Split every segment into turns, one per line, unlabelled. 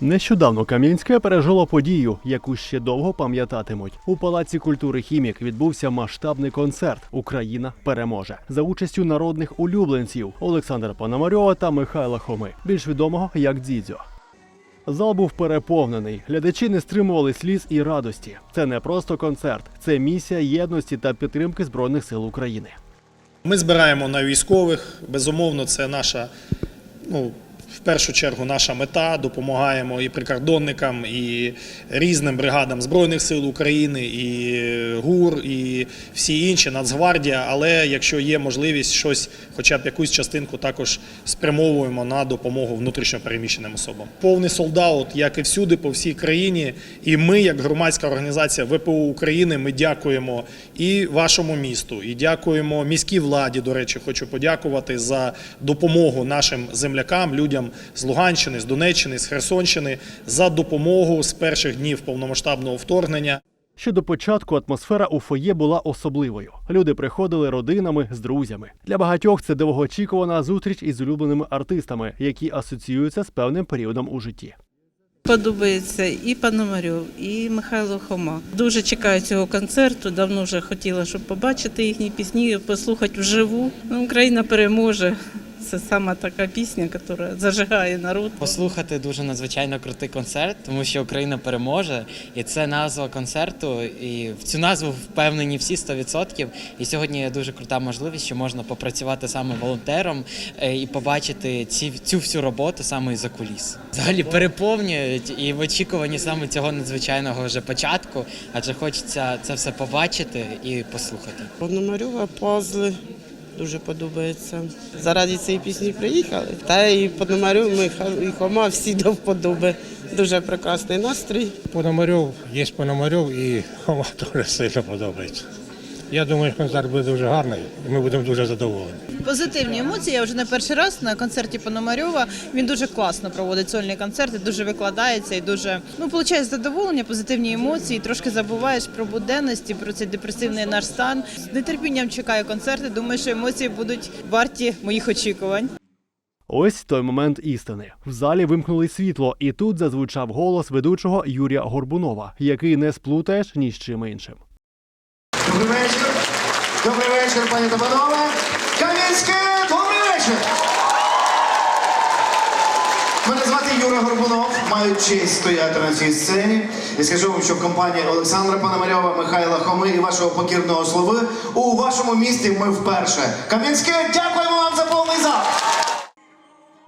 Нещодавно Кам'янське пережило подію, яку ще довго пам'ятатимуть. У палаці культури хімік відбувся масштабний концерт Україна переможе за участю народних улюбленців Олександра Пономарьова та Михайла Хоми, більш відомого як Дзідзьо. Зал був переповнений. Глядачі не стримували сліз і радості. Це не просто концерт, це місія єдності та підтримки збройних сил України.
Ми збираємо на військових. Безумовно, це наша, ну, в першу чергу, наша мета. Допомагаємо і прикордонникам, і різним бригадам Збройних сил України, і ГУР, і всі інші, Нацгвардія. Але якщо є можливість щось, хоча б якусь частинку, також спрямовуємо на допомогу внутрішньо переміщеним особам. Повний солдат, як і всюди, по всій країні. І ми, як громадська організація ВПО України, ми дякуємо і вашому місту, і дякуємо міській владі. До речі, хочу подякувати за допомогу нашим землякам, людям з Луганщини, з Донеччини, з Херсонщини за допомогу з перших днів повномасштабного вторгнення.
Ще до початку атмосфера у фоє була особливою. Люди приходили родинами з друзями. Для багатьох це довгоочікувана зустріч із улюбленими артистами, які асоціюються з певним періодом у житті.
Подобається і Пономарьов, і Михайло Хома. Дуже чекаю цього концерту. Давно вже хотіла, щоб побачити їхні пісні, послухати вживу. Ну, Україна переможе. Це саме така пісня, яка зажигає народ.
Послухати дуже надзвичайно крутий концерт, тому що Україна переможе, і це назва концерту. І в цю назву впевнені всі 100%. І сьогодні є дуже крута можливість, що можна попрацювати саме волонтером е, і побачити ці цю всю роботу саме із за куліс. Взагалі переповнюють і в очікуванні саме цього надзвичайного вже початку, адже хочеться це все побачити і послухати.
Пономарьова пазли дуже подобається. Заради цієї пісні приїхали. Та і Пономарьов, і Хома всі до вподоби. Дуже прекрасний настрій.
Пономарьов, є Пономарьов і Хома дуже сильно подобається. Я думаю, що концерт буде дуже гарний, і ми будемо дуже задоволені.
Позитивні емоції. Я вже не перший раз на концерті Пономарьова. Він дуже класно проводить сольні концерти, дуже викладається і дуже ну получає задоволення, позитивні емоції. Трошки забуваєш про буденність і про цей депресивний наш стан. З нетерпінням чекаю концерти. Думаю, що емоції будуть варті моїх очікувань.
Ось той момент істини. В залі вимкнули світло, і тут зазвучав голос ведучого Юрія Горбунова, який не сплутаєш ні з чим іншим.
Добрий вечір. Добрий вечір, пані та панове. Кам'янське, добрий вечір. Мене звати Юра Горбунов, маю честь стояти на цій сцені. І скажу вам, що в компанії Олександра Пономарьова, Михайла Хоми і вашого покірного слови у вашому місті ми вперше. Кам'янське, дякуємо вам за повний зал.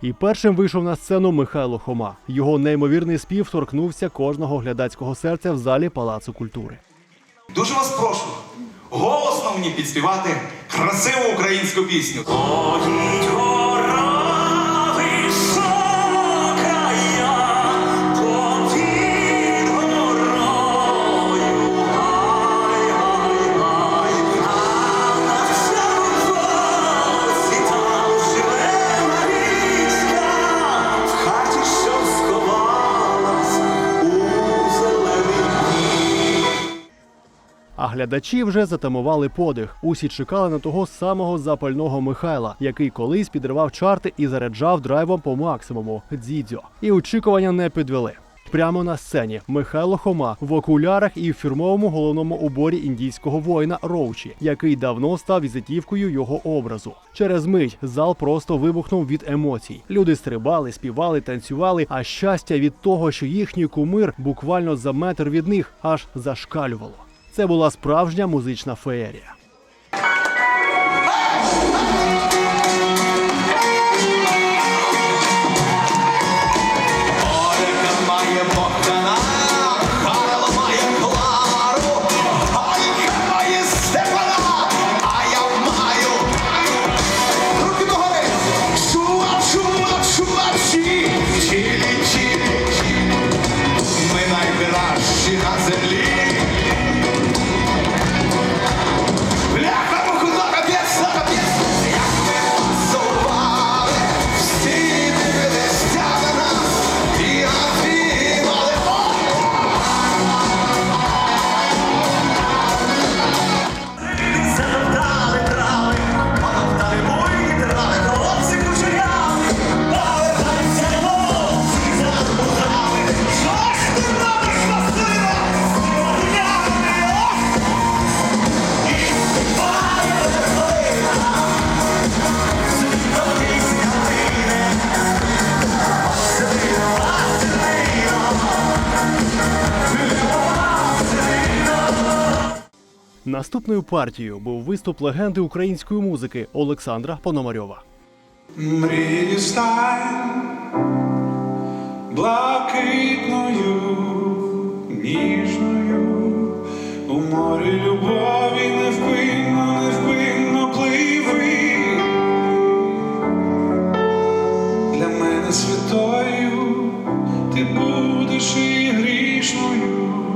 І першим вийшов на сцену Михайло Хома. Його неймовірний спів торкнувся кожного глядацького серця в залі Палацу культури.
Дуже вас прошу голосно мені підспівати красиву українську пісню.
Глядачі вже затамували подих. Усі чекали на того самого запального Михайла, який колись підривав чарти і заряджав драйвом по максимуму дзідзьо. І очікування не підвели. Прямо на сцені Михайло Хома в окулярах і в фірмовому головному уборі індійського воїна Роучі, який давно став візитівкою його образу. Через мить зал просто вибухнув від емоцій. Люди стрибали, співали, танцювали, а щастя від того, що їхній кумир буквально за метр від них аж зашкалювало. Це була справжня музична феєрія.
Має Богдана,
Наступною партією був виступ легенди української музики Олександра Пономарьова.
Мрію стань блакитною, ніжною, у морі любові невпинно, невпинно пливи. Для мене святою ти будеш і грішною.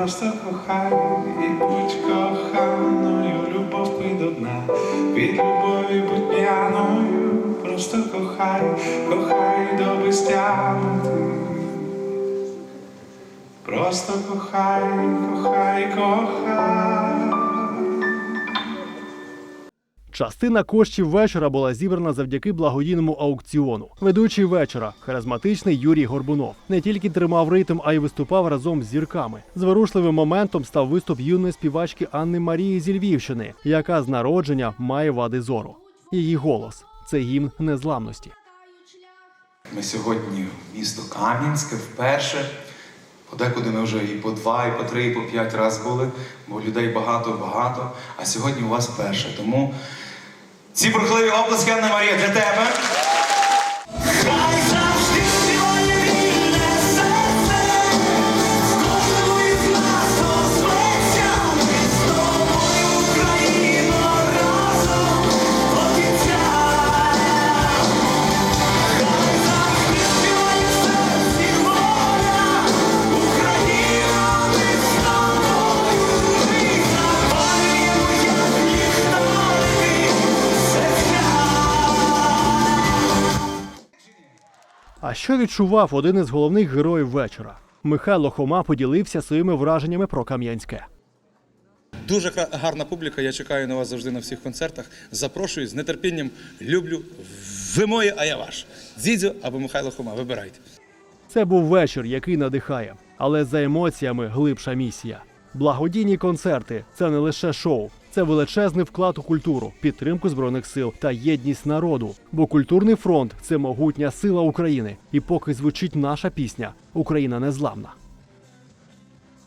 Просто кохай і будь коханою, любов до дна, від любові будь п'яною, просто кохай, кохай до безтягнути. Просто кохай, кохай, кохай.
Частина коштів вечора була зібрана завдяки благодійному аукціону. Ведучий вечора, харизматичний Юрій Горбунов, не тільки тримав ритм, а й виступав разом з зірками. Зворушливим моментом став виступ юної співачки Анни Марії зі Львівщини, яка з народження має вади зору. Її голос це гімн незламності.
Ми сьогодні в місто Кам'янське вперше. Подекуди ми вже і по два, і по три, і по п'ять разів були, бо людей багато-багато. А сьогодні у вас перше. Тому ці бурхливі оплески, Анна Марія, для тебе.
А що відчував один із головних героїв вечора? Михайло Хома поділився своїми враженнями про Кам'янське.
Дуже гарна публіка. Я чекаю на вас завжди на всіх концертах. Запрошую з нетерпінням. Люблю. Ви мої, а я ваш. Дзідзьо або Михайло Хома. Вибирайте.
Це був вечір, який надихає, але за емоціями глибша місія. Благодійні концерти це не лише шоу, це величезний вклад у культуру, підтримку збройних сил та єдність народу. Бо культурний фронт це могутня сила України. І поки звучить наша пісня, Україна незламна.